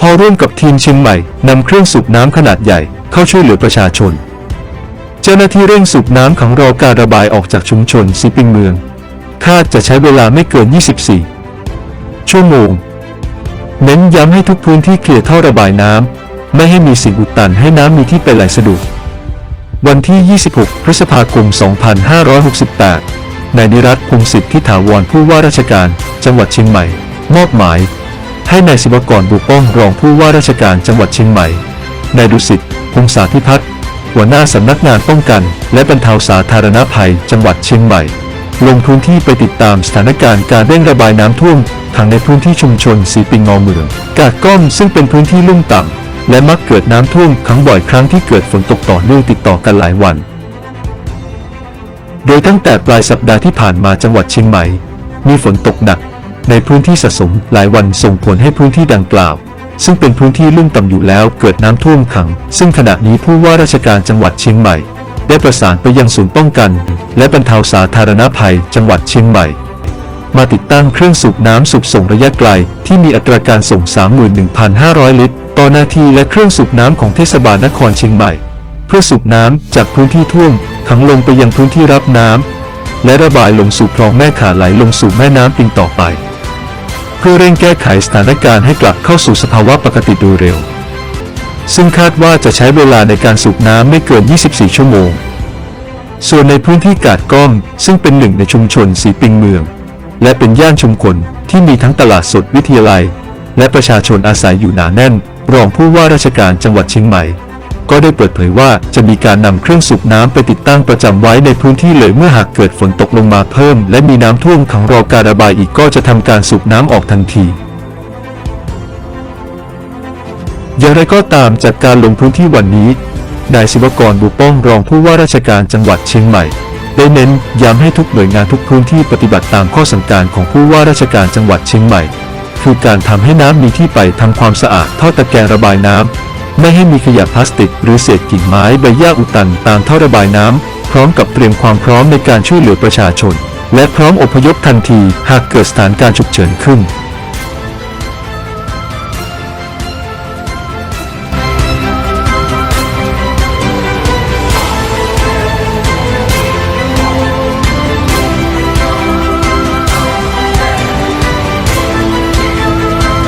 พร่วมกับทีมเชียงใหม่นำเครื่องสูบน้ำขนาดใหญ่เข้าช่วยเหลือประชาชน เจ้าหน้าที่เร่งสูบน้ำขังรอการระบายออกจากชุมชนซีปิงเมือง คาดจะใช้เวลาไม่เกิน 24 ชั่วโมง เน้นย้ำให้ทุกพื้นที่เคลียร์ท่อระบายน้ำไม่ให้มีสิ่งอุดตันให้น้ำมีที่ไปไหลสะดวก วันที่ 26 พฤษภาคม 2568นายนิรัตน์พงศิษฐ์ที่ถาวรผู้ว่าราชการ จังหวัดเชียงใหม่ มอบหมาย ให้นายศิวกรบุกป้องรองผู้ว่าราชการจังหวัดเชียงใหม่ นายดุสิตพงษาธิพัฒน์หัวหน้าสำนักงานป้องกัน และบรรเทาสาธารณภัยจังหวัดเชียงใหม่ ลงพื้นที่ไปติดตามสถานการณ์การเร่งระบายน้ำท่วมทางในพื้นที่ชุมชนสีปิงงอเมือง กาดก้อมซึ่งเป็นพื้นที่ลุ่มต่ำและมักเกิดน้ำท่วมครั้งบ่อยครั้งที่เกิดฝนตกต่อเนื่องติดต่อกันหลายวัน โดยตั้งแต่ปลายสัปดาห์ที่ผ่านมาจังหวัดเชียงใหม่ มีฝนตกหนัก ในพื้นที่สะสมหลายวันส่งผลให้พื้นที่ดังกล่าว ซึ่งเป็นพื้นที่ลุ่มต่ำอยู่แล้วเกิดน้ำท่วมขัง ซึ่งขณะนี้ผู้ว่าราชการจังหวัดเชียงใหม่ ได้ประสานไปยังศูนย์ป้องกัน และบรรเทาสาธารณภัยจังหวัดเชียงใหม่ มาติดตั้งเครื่องสูบน้ำสูบส่งระยะไกล ที่มีอัตราการส่ง 31,500 ลิตร ต่อนาทีและเครื่องสูบน้ำของเทศบาลนครเชียงใหม่ เพื่อสูบน้ำจากพื้นที่ท่วมขังลงไปยังพื้นที่รับน้ำและระบายลงสู่คลองแม่ขาไหลลงสู่แม่น้ำปิงต่อไป พื่อเร่งแก้ไขสถานการณ์ให้กลับเข้าสู่สภาวะปกติโดยเร็ว ซึ่งคาดว่าจะใช้เวลาในการสูบน้ำไม่เกิน 24 ชั่วโมง ส่วนในพื้นที่กาดก้อมซึ่งเป็นหนึ่งในชุมชนสีปิงเมือง และเป็นย่านชุมชนที่มีทั้งตลาดสดวิทยาลัย และประชาชนอาศัยอยู่หนาแน่น รองผู้ว่าราชการจังหวัดเชียงใหม่ ก็ได้เปิดเผยว่าจะมีการนำเครื่องสูบน้ำไปติดตั้งประจำไว้ในพื้นที่เลยเมื่อหากเกิดฝนตกลงมาเพิ่ม และมีน้ำท่วมขังรอการระบายอีกก็จะทำการสูบน้ำออกทันทีอย่างไรก็ตามจากการลงพื้นที่วันนี้ นายศิวกรบุป้องรองผู้ว่าราชการจังหวัดเชียงใหม่ ได้เน้นย้ำให้ทุกหน่วยงานทุกพื้นที่ปฏิบัติตามข้อสั่งการของผู้ว่าราชการจังหวัดเชียงใหม่ คือการทำให้น้ำมีที่ไปทำความสะอาดท่อตะแกรงระบายน้ำ ไม่ให้มีขยะพลาสติก หรือเศษกิ่งไม้ใบหญ้าอุดตันตามท่อระบายน้ำพร้อมกับเตรียมความพร้อมในการช่วยเหลือประชาชน และพร้อมอพยพทันทีหากเกิดสถานการณ์ฉุกเฉินขึ้น